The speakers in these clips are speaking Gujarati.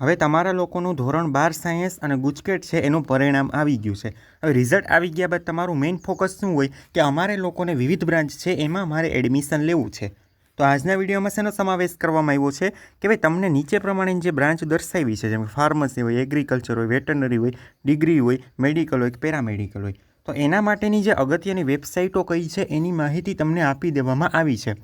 હવે તમારા લોકોનું ધોરણ બાર સાયન્સ અને ગુજકેટ છે એનું પરિણામ આવી ગયું છે. હવે રિઝલ્ટ આવી ગયા બાદ તમારું મેઇન ફોકસ શું હોય? કે અમારે લોકોને વિવિધ બ્રાન્ચ છે, એમાં મારે એડમિશન લેવું છે. તો આજના વિડીયોમાં શેનો સમાવેશ કરવામાં આવ્યો છે? કે ભાઈ તમને નીચે પ્રમાણેની જે બ્રાન્ચ દર્શાવી છે, જેમ ફાર્મસી હોય એગ્રીકલ્ચર હોય વેટરનરી હોય ડિગ્રી હોય મેડિકલ હોય કે પેરામેડિકલ હોય. તો એના માટેની જે અગત્યની વેબસાઇટો કઈ છે, એની માહિતી તમને આપી દેવામાં આવી છે.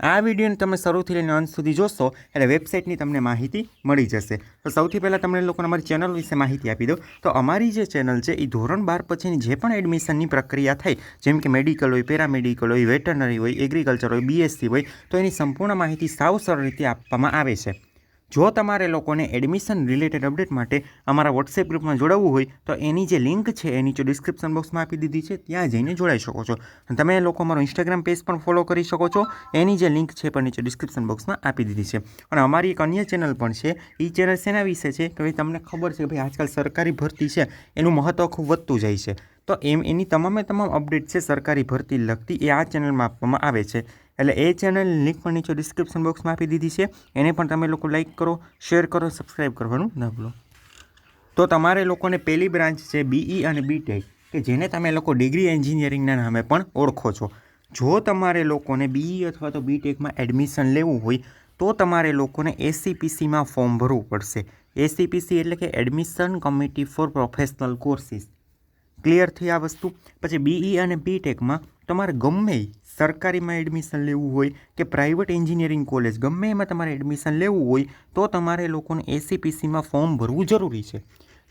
આ વિડીયોને તમે શરૂથી લઈને અંત સુધી જોશો, એટલે વેબસાઇટની તમને માહિતી મળી જશે. તો સૌથી પહેલાં તમને લોકોને અમારી ચેનલ વિશે માહિતી આપી દો તો અમારી જે ચેનલ છે એ ધોરણ બાર પછીની જે પણ એડમિશનની પ્રક્રિયા થાય જેમ કે મેડિકલ હોય, પેરામેડિકલ હોય, વેટરનરી હોય, એગ્રીકલ્ચર હોય, બીએસસી હોય, તો એની સંપૂર્ણ માહિતી સાવ સરળ રીતે આપવામાં આવે છે. જો તમારે લોકોને એડમિશન રિલેટેડ અપડેટ માટે અમારા વોટ્સએપ ગ્રુપમાં જોડાવવું હોય, તો એની જે લિંક છે એ નીચે ડિસ્ક્રિપ્શન બોક્સમાં આપી દીધી છે, ત્યાં જઈને જોડાઈ શકો છો. તમે લોકો અમારો ઇન્સ્ટાગ્રામ પેજ પણ ફોલો કરી શકો છો, એની જે લિંક છે પણ નીચે ડિસ્ક્રિપ્શન બોક્સમાં આપી દીધી છે. અને અમારી એક અન્ય ચેનલ પણ છે એ ચેનલ શેના વિશે છે? કે ભાઈ તમને ખબર છે કે ભાઈ આજકાલ સરકારી ભરતી છે, એનું મહત્ત્વ ખૂબ વધતું જાય છે. તો એમ, એની તમામે તમામ અપડેટ છે, સરકારી ભરતી લગતી એ આ ચેનલમાં આપવામાં આવે છે. એટલે એ ચેનલ લિંક પણ નીચે ડિસ્ક્રિપ્શન બોક્સમાં આપી દીધી છે. એને પણ તમે લોકો લાઇક કરો શેર કરો સબસ્ક્રાઈબ કરવાનું ન ભૂલો. તો તમારે લોકોને પહેલી બ્રાન્ચ છે બીઈ અને બીટેક કે જેને તમે લોકો ડિગ્રી એન્જિનિયરિંગના નામે પણ ઓળખો છો. જો તમારે લોકોને બીઈ અથવા તો બીટેકમાં એડમિશન લેવું હોય, તો તમારે લોકોને એસીપીસીમાં ફોર્મ ભરવું પડશે. એસીપીસી એટલે કે admission committee for professional courses clear થઈ આ વસ્તુ? પછી બીઈ અને બીટેકમાં તમારે ગમે સરકારીમાં એડમિશન લેવું હોય કે પ્રાઇવેટ એન્જિનિયરિંગ કોલેજ ગમે એમાં તમારે એડમિશન લેવું હોય, તો તમારે લોકોને એસીપીસીમાં ફોર્મ ભરવું જરૂરી છે.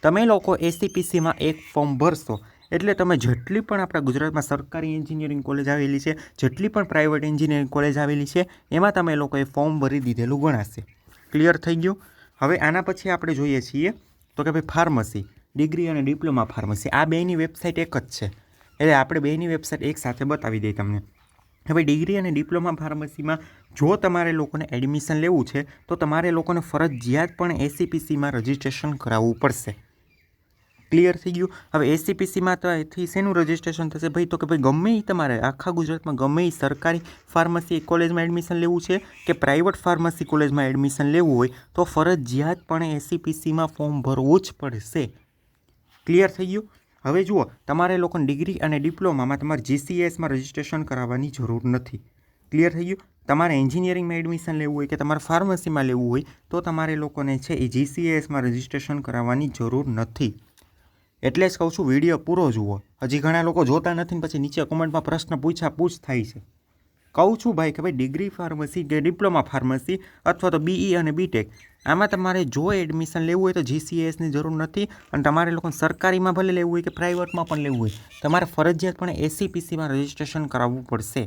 તમે લોકો એસીપીસીમાં એક ફોર્મ ભરશો, એટલે તમે જેટલી પણ આપણા ગુજરાતમાં સરકારી એન્જિનિયરિંગ કોલેજ આવેલી છે, જેટલી પણ પ્રાઇવેટ એન્જિનિયરિંગ કોલેજ આવેલી છે, એમાં તમે લોકોએ ફોર્મ ભરી દીધેલું ગણાશે. ક્લિયર થઈ ગયું? હવે આના પછી આપણે જોઈએ છીએ, તો કે ભાઈ ફાર્મસી ડિગ્રી અને ડિપ્લોમા ફાર્મસી આ બેની વેબસાઇટ એક જ છે. એટલે આપણે બેની વેબસાઇટ એક સાથે બતાવી દઈએ તમને. હવે ડિગ્રી અને ડિપ્લોમા ફાર્મસીમાં જો તમારે લોકોને એડમિશન લેવું છે, તો તમારે લોકોને ફરજિયાત પણ એસીપીસીમાં રજિસ્ટ્રેશન કરાવવું પડશે. ક્લિયર થઈ ગયું? હવે એસીપીસીમાં તો એથી શેનું રજિસ્ટ્રેશન થશે? ભાઈ, તો કે ભાઈ, ગમે એ તમારે, આખા ગુજરાતમાં ગમે એ સરકારી ફાર્મસી કોલેજમાં એડમિશન લેવું છે કે પ્રાઇવેટ ફાર્મસી કોલેજમાં એડમિશન લેવું હોય, તો ફરજિયાતપણે એસીપીસીમાં ફોર્મ ભરવું જ પડશે. ક્લિયર થઈ ગયું? હવે જુઓ, તમારે લોકોને ડિગ્રી અને ડિપ્લોમામાં તમારે જીસીએસમાં રજિસ્ટ્રેશન કરાવવાની જરૂર નથી. ક્લિયર થઈ ગયું? તમારે એન્જિનિયરિંગમાં એડમિશન લેવું હોય કે તમારે ફાર્મસીમાં લેવું હોય, તો તમારે લોકોને છે એ જીસીએસમાં રજિસ્ટ્રેશન કરાવવાની જરૂર નથી. એટલે જ કહું છું, વીડિયો પૂરો જુઓ. હજી ઘણા લોકો જોતા નથી ને પછી નીચે કોમેન્ટમાં પ્રશ્ન પૂછા પૂછ થાય છે. કહું છું ભાઈ કે ભાઈ ડિગ્રી ફાર્મસી કે ડિપ્લોમા ફાર્મસી અથવા તો બીઈ અને બીટેક આમાં તમારે જો એડમિશન લેવું હોય તો જીસીએસની જરૂર નથી અને તમારે લોકોને સરકારીમાં ભલે લેવું હોય કે પ્રાઇવેટમાં પણ લેવું હોય, તમારે ફરજિયાત પણ એસીપીસીમાં રજિસ્ટ્રેશન કરાવવું પડશે.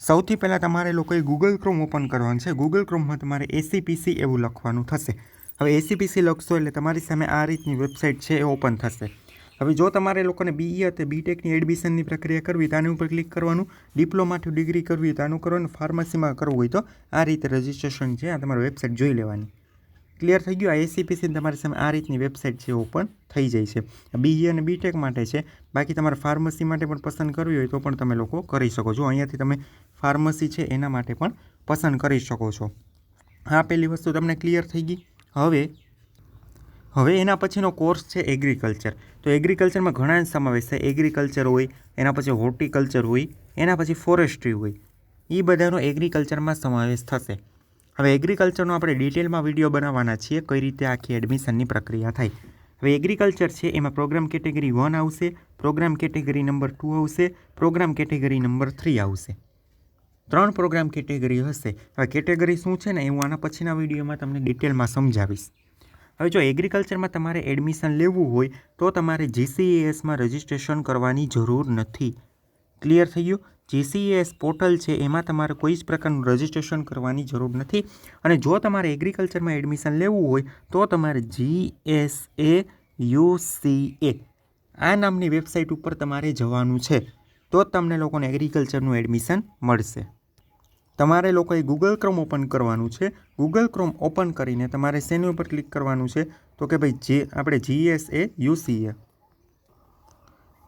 સૌથી પહેલાં તમારે લોકોએ ગૂગલ ક્રોમ ઓપન કરવાનું છે. ગૂગલ ક્રોમમાં તમારે એસીપીસી એવું લખવાનું થશે. હવે એસીપીસી લખશો એટલે તમારી સામે આ રીતની વેબસાઇટ છે એ ઓપન થશે. હવે જો તમારે લોકોને બીઈ અથવા બીટેકની એડમિશનની પ્રક્રિયા કરવી તો આની ઉપર ક્લિક કરવાનું. ડિપ્લોમાથી ડિગ્રી કરવી તો આનું કરવાનું. ફાર્મસીમાં કરવું હોય તો આ રીતે રજિસ્ટ્રેશન છે. આ તમારી વેબસાઇટ જોઈ લેવાની. ક્લિયર થઈ ગયું? આ એસીપીસી તમારી સામે આ રીતની વેબસાઇટ છે ઓપન થઈ જાય છે. બીઈ અને બીટેક માટે છે. બાકી તમારે ફાર્મસી માટે પણ પસંદ કરવી હોય તો પણ તમે લોકો કરી શકો છો. અહીંયાથી તમે ફાર્મસી છે એના માટે પણ પસંદ કરી શકો છો. આ પહેલી વસ્તુ તમને ક્લિયર થઈ ગઈ. હવે હવે એના પછીનો કોર્સ છે એગ્રીકલ્ચર તો એગ્રીકલ્ચરમાં ઘણા સમાવેશ થાય. એગ્રીકલ્ચર હોય, એના પછી હોર્ટિકલ્ચર હોય, એના પછી ફોરેસ્ટ્રી હોય. એ બધાનો એગ્રીકલ્ચરમાં સમાવેશ થશે. હવે એગ્રીકલ્ચરનો આપણે ડિટેલમાં વીડિયો બનાવવાના છીએ કઈ રીતે આખી એડમિશનની પ્રક્રિયા થાય. હવે એગ્રીકલ્ચર છે, એમાં પ્રોગ્રામ કેટેગરી વન આવશે પ્રોગ્રામ કેટેગરી નંબર ટુ આવશે પ્રોગ્રામ કેટેગરી નંબર થ્રી આવશે. ત્રણ પ્રોગ્રામ કેટેગરી હશે. હવે કેટેગરી શું છે ને એ હું આના પછીના વિડીયોમાં તમને ડિટેલમાં સમજાવીશ. હવે જો એગ્રીકલ્ચરમાં તમારે એડમિશન લેવું હોય, તો તમારે જીસીએએસમાં રજિસ્ટ્રેશન કરવાની જરૂર નથી. ક્લિયર થઈ ગયું? જીસીએસ પોર્ટલ છે, એમાં તમારે કોઈ જ પ્રકારનું રજિસ્ટ્રેશન કરવાની જરૂર નથી. અને જો તમારે એગ્રીકલ્ચરમાં એડમિશન લેવું હોય, તો તમારે જીએસએ યુસીએ આ નામની વેબસાઇટ ઉપર તમારે જવાનું છે. તો તમને લોકોને એગ્રીકલ્ચરનું એડમિશન મળશે. તમારે લોકોએ ગૂગલ ક્રોમ ઓપન કરવાનું છે. ગૂગલ ક્રોમ ઓપન કરીને તમારે શેની ઉપર ક્લિક કરવાનું છે? તો કે ભાઈ, જે આપણે જીએસએ યુસીએ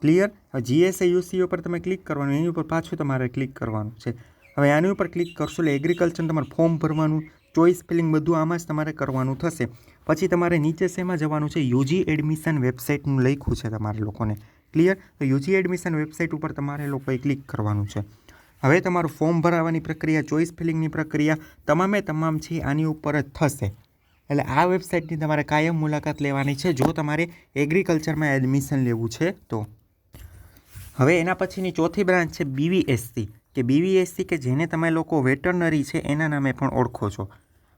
ક્લિયર જીએસએ યુસીએ ઉપર તમે ક્લિક કરવાનું, એની ઉપર પાછું તમારે ક્લિક કરવાનું છે. હવે આની ઉપર ક્લિક કરશો એટલે એગ્રીકલ્ચર તમારે ફોર્મ ભરવાનું ચોઈસ ફિલિંગ બધું આમાં જ તમારે કરવાનું થશે. પછી તમારે નીચે શેમાં જવાનું છે? યુજી એડમિશન વેબસાઇટનું લખ્યું છે તમારે લોકોને. ક્લિયર તો યુજી એડમિશન વેબસાઇટ ઉપર તમારે લોકોએ ક્લિક કરવાનું છે. હવે તમારું ફોર્મ ભરાવાની પ્રક્રિયા, ચોઈસ ફિલિંગની પ્રક્રિયા તમામે તમામ છે, આની ઉપર જ થશે. એટલે આ વેબસાઇટની તમારે કાયમ મુલાકાત લેવાની છે, જો તમારે એગ્રીકલ્ચરમાં એડમિશન લેવું છે તો. હવે એના પછીની ચોથી બ્રાન્ચ છે બીવીએસસી કે બીવીએસસી કે જેને તમે લોકો વેટરનરી છે, એના નામે પણ ઓળખો છો.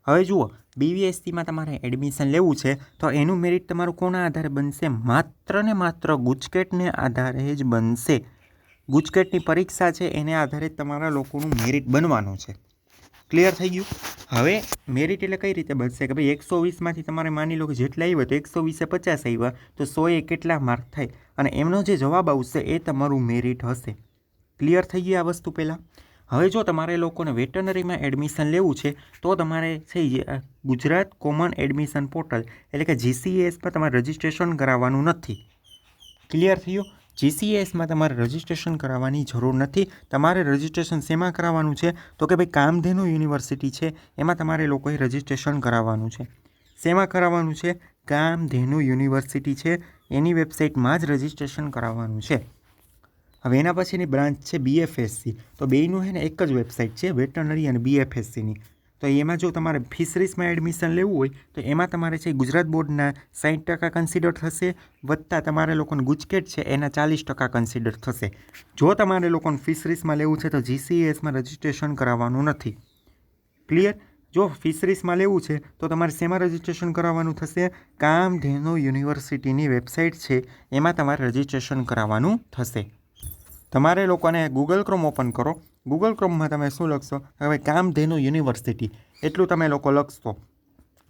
હવે જુઓ બીવીએસસીમાં તમારે એડમિશન લેવું છે, તો એનું મેરિટ તમારું કોના આધારે બનશે? માત્ર ને માત્ર ગુજકેટને આધારે જ બનશે. ગુજકેટની પરીક્ષા છે, એને આધારે તમારા લોકોનું મેરિટ બનવાનું છે. ક્લિયર થઈ ગયું? હવે મેરિટ એટલે કઈ રીતે બનશે? કે ભાઈ એકસો વીસમાંથી તમારે માની લો કે જેટલા આવ્યા તો એકસો વીસે પચાસ આવ્યા, તો સોએ કેટલા માર્ક થાય? અને એમનો જે જવાબ આવશે એ તમારું મેરિટ હશે. ક્લિયર થઈ ગયું આ વસ્તુ પહેલાં? હવે જો તમારે લોકોને વેટનરીમાં એડમિશન લેવું છે, તો તમારે છે ગુજરાત કોમન એડમિશન પોર્ટલ એટલે કે જીસીએસમાં તમારે રજિસ્ટ્રેશન કરાવવાનું નથી. ક્લિયર થયું? જીસીએસમાં તમારે રજિસ્ટ્રેશન કરાવવાની જરૂર નથી. તમારે રજિસ્ટ્રેશન શેમાં કરાવવાનું છે? તો કે ભાઈ કામધેનુ યુનિવર્સિટી છે, એમાં તમારે લોકોએ રજિસ્ટ્રેશન કરાવવાનું છે. શેમાં કરાવવાનું છે? કામધેનુ યુનિવર્સિટી છે. એની વેબસાઇટમાં જ રજિસ્ટ્રેશન કરાવવાનું છે. હવે એના પછીની બ્રાન્ચ છે બીએફએસસી તો બેયનું છે ને એક જ વેબસાઇટ છે વેટરનરી અને બીએફએસસીની તો એમાં જો તમારે ફિશરીઝમાં એડમિશન લેવું હોય, તો એમાં તમારે છે ગુજરાત બોર્ડના સાઠ ટકા કન્સિડર થશે, વત્તા તમારે લોકોને ગુજકેટ છે, એના ચાલીસ ટકા કન્સિડર થશે. જો તમારે લોકોને ફિશરીઝમાં લેવું છે, તો જીસીએસમાં રજિસ્ટ્રેશન કરાવવાનું નથી. ક્લિયર જો ફિશરીઝમાં લેવું છે, તો તમારે શેમાં રજિસ્ટ્રેશન કરાવવાનું થશે? કામધેનુ યુનિવર્સિટીની વેબસાઇટ છે, એમાં તમારે રજિસ્ટ્રેશન કરાવવાનું થશે. તમારે લોકોને ગૂગલ ક્રોમ ઓપન કરો ગૂગલ ક્રોમમાં તમે શું લખશો? હવે કામધેનુ યુનિવર્સિટી એટલું તમે લોકો લખશો.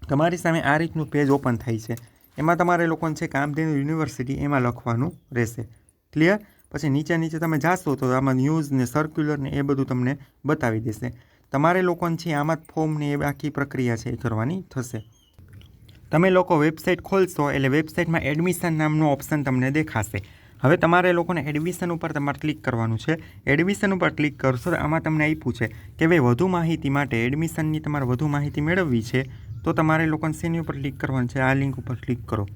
તમારી સામે આ રીતનું પેજ ઓપન થાય છે. એમાં તમારે લોકોને છે કામધેનુ યુનિવર્સિટી એમાં લખવાનું રહેશે. ક્લિયર પછી નીચે નીચે તમે જાશો તો આમાં ન્યૂઝ ને સર્ક્યુલર ને એ બધું તમને બતાવી દેશે. તમારે લોકોને છે આમાં જ ફોર્મની એ આખી પ્રક્રિયા છે એ કરવાની થશે. તમે લોકો વેબસાઇટ ખોલશો એટલે વેબસાઇટમાં એડમિશન નામનું ઓપ્શન તમને દેખાશે. હવે તમારે લોકોને એડમિશન ઉપર તમારે ક્લિક કરવાનું છે. એડમિશન ઉપર ક્લિક કરશો આમાં તમને આપ્યું છે કે ભાઈ વધુ માહિતી માટે એડમિશનની તમારે વધુ માહિતી મેળવવી છે, તો તમારે લોકોને શેની ઉપર ક્લિક કરવાનું છે? આ લિંક ઉપર ક્લિક કરો.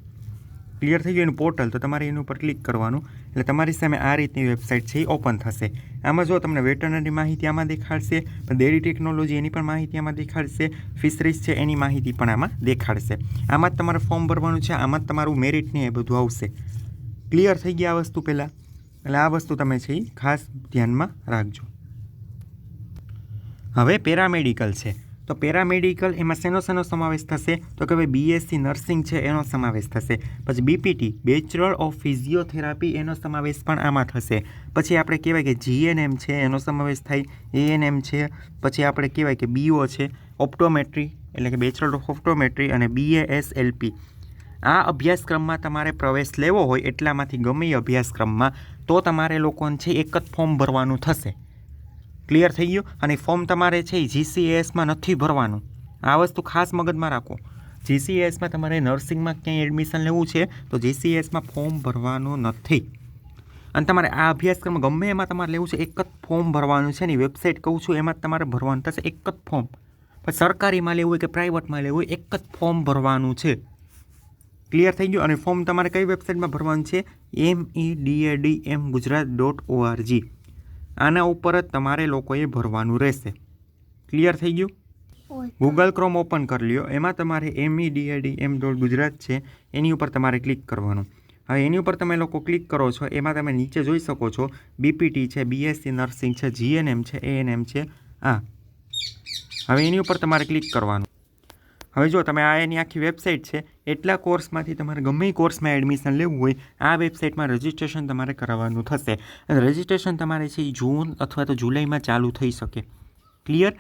ક્લિયર થઈ ગયું એનું પોર્ટલ તો તમારે એની ઉપર ક્લિક કરવાનું. એટલે તમારી સામે આ રીતની વેબસાઇટ છે એ ઓપન થશે. આમાં જો તમને વેટરનરી માહિતી આમાં દેખાડશે ડેરી ટેકનોલોજી એની પણ માહિતી આમાં દેખાડશે ફિશરીઝ છે એની માહિતી પણ આમાં દેખાડશે. આમાં જ તમારે ફોર્મ ભરવાનું છે, આમાં જ તમારું મેરિટ ને એ બધું આવશે. ક્લિયર થઈ ગયા આ વસ્તુ પહેલાં. એટલે આ વસ્તુ તમે છે એ ખાસ ધ્યાનમાં રાખજો. હવે પેરામેડિકલ છે. તો પેરામેડિકલ એમાં શેનો શેનો સમાવેશ થશે? તો કે ભાઈ બીએસસી નર્સિંગ છે એનો સમાવેશ થશે. પછી બીપીટી બેચલર ઓફ ફિઝિયોથેરાપી એનો સમાવેશ પણ આમાં થશે. પછી આપણે કહેવાય કે જીએનએમ છે એનો સમાવેશ થાય. એએનએમ છે. પછી આપણે કહેવાય કે બીઓ છે. ઓપ્ટોમેટ્રી એટલે કે બેચલર ઓફ ઓપ્ટોમેટ્રી અને બીએએસએલપી આ અભ્યાસક્રમમાં તમારે પ્રવેશ લેવો હોય એટલામાંથી ગમે અભ્યાસક્રમમાં, તો તમારે લોકોને છે એક જ ફોર્મ ભરવાનું થશે. ક્લિયર થઈ ગયું? અને ફોર્મ તમારે છે એ જીસીએસમાં નથી ભરવાનું. આ વસ્તુ ખાસ મગજમાં રાખો. જીસીએસમાં તમારે નર્સિંગમાં ક્યાંય એડમિશન લેવું છે, તો જીસીએસમાં ફોર્મ ભરવાનું નથી. અને તમારે આ અભ્યાસક્રમ ગમે એમાં તમારે લેવું છે, એક જ ફોર્મ ભરવાનું છે ને વેબસાઇટ કહું છું, એમાં તમારે ભરવાનું થશે એક જ ફોર્મ. પણ સરકારીમાં લેવું હોય કે પ્રાઇવેટમાં લેવું હોય, એક જ ફોર્મ ભરવાનું છે. ક્લિયર થઈ ગયું? અને ફોર્મ તમારે કઈ વેબસાઇટમાં ભરવાનું છે? M E DAD M Gujarat dot ORG આના ઉપર જ તમારે લોકોએ ભરવાનું રહેશે. ક્લિયર થઈ ગયું? ગૂગલ ક્રોમ ઓપન કરી લ્યો. એમાં તમારે એમ E DAD M dot Gujarat છે. એની ઉપર તમારે ક્લિક કરવાનું. હવે એની ઉપર તમે લોકો ક્લિક કરો છો એમાં તમે નીચે જોઈ શકો છો બીપીટી છે બીએસસી નર્સિંગ છે જીએનએમ છે એએનએમ છે. આ હવે એની ઉપર તમારે ક્લિક કરવાનું. હવે જો તમે આ એની આખી વેબસાઇટ છે, એટલા કોર્સમાંથી તમારે ગમે કોર્સમાં એડમિશન લેવું હોય, આ વેબસાઇટમાં રજિસ્ટ્રેશન તમારે કરાવવાનું થશે. અને રજિસ્ટ્રેશન તમારે છે જૂન અથવા તો જુલાઈમાં ચાલુ થઈ શકે. ક્લિયર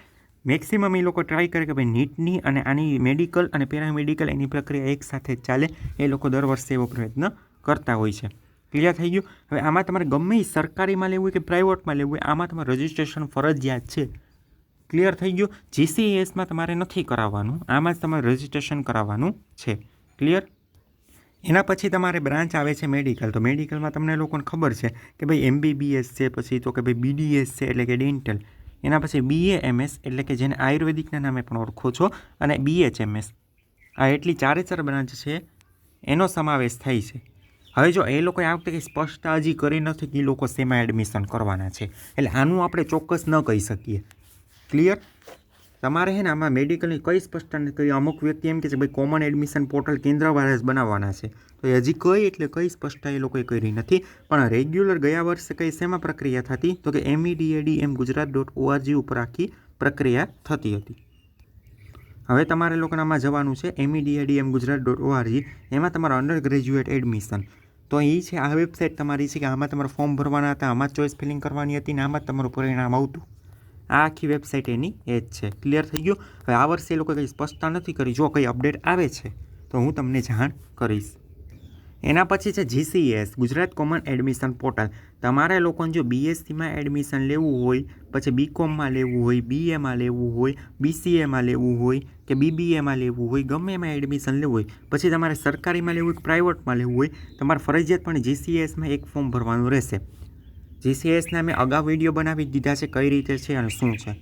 મેક્સિમમ એ લોકો ટ્રાય કરે કે ભાઈ નીટની અને આની મેડિકલ અને પેરામેડિકલ એની પ્રક્રિયા એકસાથે જ ચાલે. એ લોકો દર વર્ષે એવો પ્રયત્ન કરતા હોય છે. ક્લિયર થઈ ગયું? હવે આમાં તમારે ગમે સરકારીમાં લેવું હોય કે પ્રાઇવેટમાં લેવું હોય, આમાં તમારે રજિસ્ટ્રેશન ફરજિયાત છે. ક્લિયર થઈ ગયું. જીસીએસમાં તમારે નથી કરાવવાનું. આમાં જ તમારે રજિસ્ટ્રેશન કરાવવાનું છે. ક્લિયર એના પછી તમારે બ્રાન્ચ આવે છે મેડિકલ તો મેડિકલમાં તમને લોકોને ખબર છે કે ભાઈ એમબીબીએસ છે, પછી તો કે ભાઈ બીડીએસ છે, એટલે કે ડેન્ટલ એના પછી બીએએમએસ એટલે કે જેને આયુર્વેદિકના નામે પણ ઓળખો છો, અને બીએચએમએસ આ એટલી ચારે ચાર બ્રાન્ચ છે, એનો સમાવેશ થાય છે. હવે જો એ લોકોએ આ વખતે કંઈ સ્પષ્ટતા હજી કરી નથી કે એ લોકો શેમાં એડમિશન કરવાના છે. એટલે આનું આપણે ચોક્કસ ન કહી શકીએ. ક્લિયર તમારે હે ને આમાં મેડિકલની કઈ સ્પષ્ટતા નથી. કરી અમુક વ્યક્તિ એમ કે છે, ભાઈ કોમન એડમિશન પોર્ટલ કેન્દ્રવાળા જ બનાવવાના છે. તો હજી કઈ એટલે કઈ સ્પષ્ટતા એ લોકોએ કરી નથી. પણ રેગ્યુલર ગયા વર્ષે કઈ શેમાં પ્રક્રિયા થતી? તો કે MEDAD M Gujarat dot ORG ઉપર આખી પ્રક્રિયા થતી હતી. હવે તમારે લોકોને જવાનું છે MEDAD M Gujarat dot ORG એમાં તમારા અંડર ગ્રેજ્યુએટ એડમિશન તો એ છે, આ વેબસાઇટ તમારી છે કે આમાં તમારા ફોર્મ ભરવાના હતા, આમાં ચોઈસ ફિલિંગ કરવાની હતી ને આમાં જ તમારું પરિણામ આવતું. આ આખી વેબસાઇટ એની એ જ છે. ક્લિયર થઈ ગયું? હવે આ વર્ષે એ લોકો કંઈ સ્પષ્ટતા નથી કરી. જો કંઈ અપડેટ આવે છે, તો હું તમને જાણ કરીશ. એના પછી છે GCS Gujarat common admission portal તમારે લોકોને જો બીએસસીમાં એડમિશન લેવું હોય, પછી બીકોમમાં લેવું હોય બીએમાં લેવું હોય બીસીએમાં લેવું હોય કે બીબીએમાં લેવું હોય, ગમે એમાં એડમિશન લેવું હોય, પછી તમારે સરકારીમાં લેવું હોય પ્રાઇવેટમાં લેવું હોય, તમારે ફરજિયાતપણે જીસીએસમાં એક ફોર્મ ભરવાનું રહેશે. જીસીએસના મેં અગાઉ વીડિયો બનાવી દીધા છે, કઈ રીતે છે અને શું છે.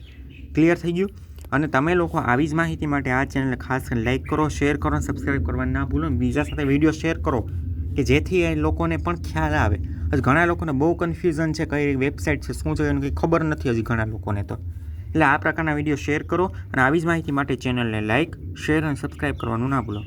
ક્લિયર થઈ ગયું? અને તમે લોકો આવી જ માહિતી માટે આ ચેનલને ખાસ કરીને લાઇક કરો, શેર કરો અને સબસ્ક્રાઈબ કરવાનું ના ભૂલો. બીજા સાથે વીડિયો શેર કરો, કે જેથી એ લોકોને પણ ખ્યાલ આવે. હજી ઘણા લોકોને બહુ કન્ફ્યુઝન છે કઈ વેબસાઇટ છે, શું છે, એનું કંઈ ખબર નથી હજી ઘણા લોકોને તો. એટલે આ પ્રકારના વીડિયો શેર કરો અને આવી જ માહિતી માટે ચેનલને લાઇક શેર અને સબસ્ક્રાઈબ કરવાનું ના ભૂલો.